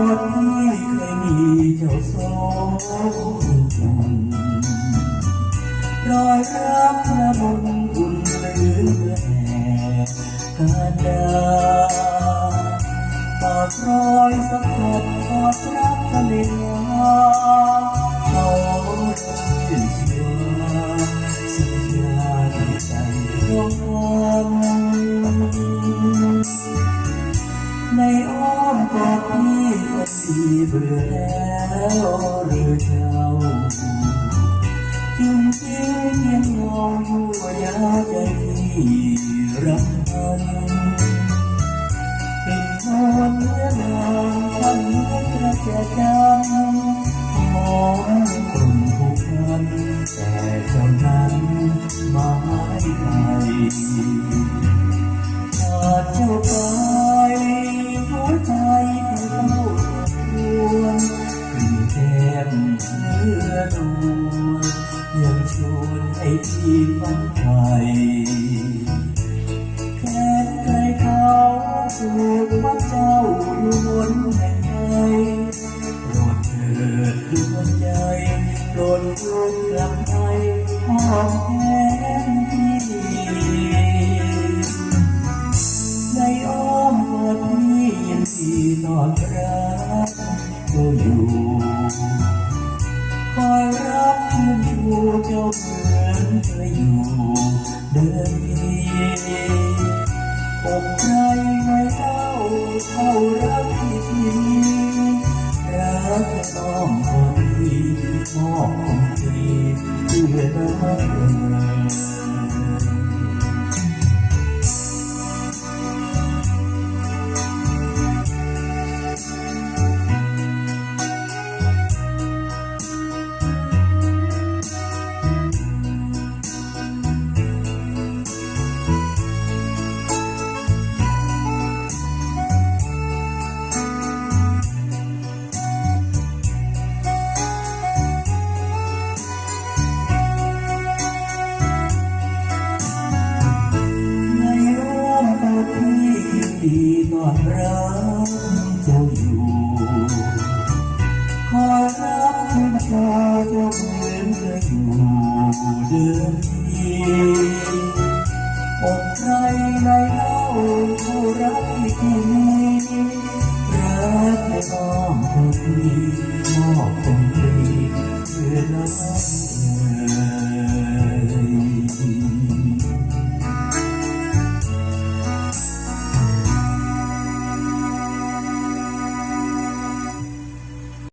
เจ้าสองคนรอยรักละมุนอุ่นเหลือแห่กาดาฝากรอยสักขัดกอดรักทะเลเขา เบื่อแล้วหรือเจ้าจริงจริงเพียงมองหัวยาใจพี่รักมันเป็นนอนเนื้อนางทำเมื่อกระแจจันมองกลุ่มผูกพันแต่เจ้านั้นไมาให้ไป ยังชวนให้พี่ฝันใฝ่แค่ใครเขาสูกว่าเจ้าอยู่บนแห่งใดโปรดเถิดดวงใจโปรดคืนกลับไปหอมแก้ มือนเคยอยู่เดิมทีอกใครไม่ ตอนรักเจ้าอยู่คอรับชื่นชาเจ้าเหมือนเคยอยู่เดิมทีอกใครในเล่าเท่ารักที่มีรักในอ้อมกอดพี่มอบคงดีเพื่อน้องเอ๋